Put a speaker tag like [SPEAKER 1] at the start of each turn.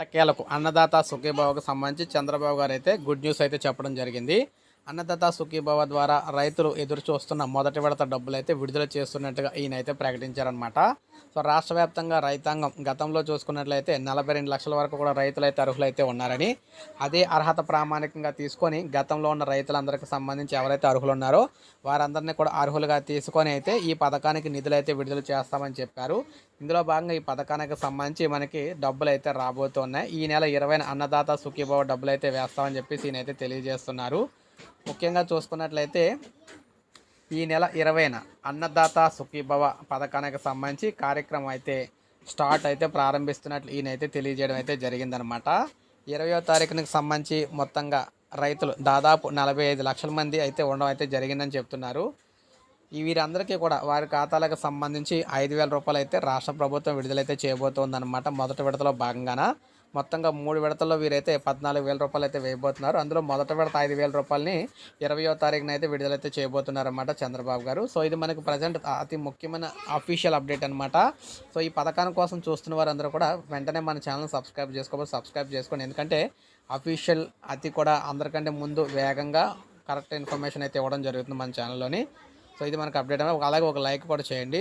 [SPEAKER 1] ఎట్టకేలకు అన్నదాత సుఖీభావకు సంబంధించి చంద్రబాబు గారు అయితే గుడ్ న్యూస్ అయితే చెప్పడం జరిగింది. అన్నదాత సుఖీభవ ద్వారా రైతులు ఎదురు చూస్తున్న మొదటి విడత డబ్బులు అయితే విడుదల చేస్తున్నట్టుగా ఈయనైతే ప్రకటించారనమాట సో రాష్ట్ర వ్యాప్తంగా రైతాంగం గతంలో చూసుకున్నట్లయితే నలభై రెండు లక్షల వరకు కూడా రైతులైతే అర్హులైతే ఉన్నారని అదే అర్హత ప్రామాణికంగా తీసుకొని గతంలో ఉన్న రైతులందరికీ సంబంధించి ఎవరైతే అర్హులు ఉన్నారో వారందరినీ కూడా అర్హులుగా తీసుకొని అయితే ఈ పథకానికి నిధులైతే విడుదల చేస్తామని చెప్పారు. ఇందులో భాగంగా ఈ పథకానికి సంబంధించి మనకి డబ్బులు అయితే రాబోతున్నాయి. ఈ నెల ఇరవై అన్నదాత సుఖీభావ డబ్బులు అయితే వేస్తామని చెప్పేసి ఈయనైతే తెలియజేస్తున్నారు. ముఖ్యంగా చూసుకున్నట్లయితే ఈ నెల ఇరవైన అన్నదాత సుఖీభవ పథకానికి సంబంధించి కార్యక్రమం అయితే స్టార్ట్ అయితే ప్రారంభిస్తున్నట్లు ఈయనైతే తెలియజేయడం అయితే జరిగిందనమాట ఇరవయో తారీఖునికి సంబంధించి మొత్తంగా రైతులు దాదాపు నలభై ఐదు లక్షల మంది అయితే ఉండడం అయితే జరిగిందని చెప్తున్నారు. వీరందరికీ కూడా వారి ఖాతాలకు సంబంధించి ఐదు వేల రూపాయలు అయితే రాష్ట్ర ప్రభుత్వం విడుదలైతే చేయబోతోందనమాట మొదటి విడతలో భాగంగాన మొత్తంగా మూడు విడతల్లో వీరైతే పద్నాలుగు వేల రూపాయలు అయితే వేయబోతున్నారు. అందులో మొదటి విడత ఐదు వేల రూపాయలని ఇరవయో తారీఖున అయితే విడుదలైతే చేయబోతున్నారన్నమాట చంద్రబాబు గారు. సో ఇది మనకు ప్రజెంట్ అతి ముఖ్యమైన అఫీషియల్ అప్డేట్ అనమాట సో ఈ పథకాన్ని కోసం చూస్తున్న వారందరూ కూడా వెంటనే మన ఛానల్ సబ్స్క్రైబ్ చేసుకోవాలి సబ్స్క్రైబ్ చేసుకోండి. ఎందుకంటే అఫీషియల్ అతి కూడా అందరికంటే ముందు వేగంగా కరెక్ట్ ఇన్ఫర్మేషన్ అయితే ఇవ్వడం జరుగుతుంది మన ఛానల్లోని సో ఇది మనకు అప్డేట్ అలాగే ఒక లైక్ కూడా చేయండి.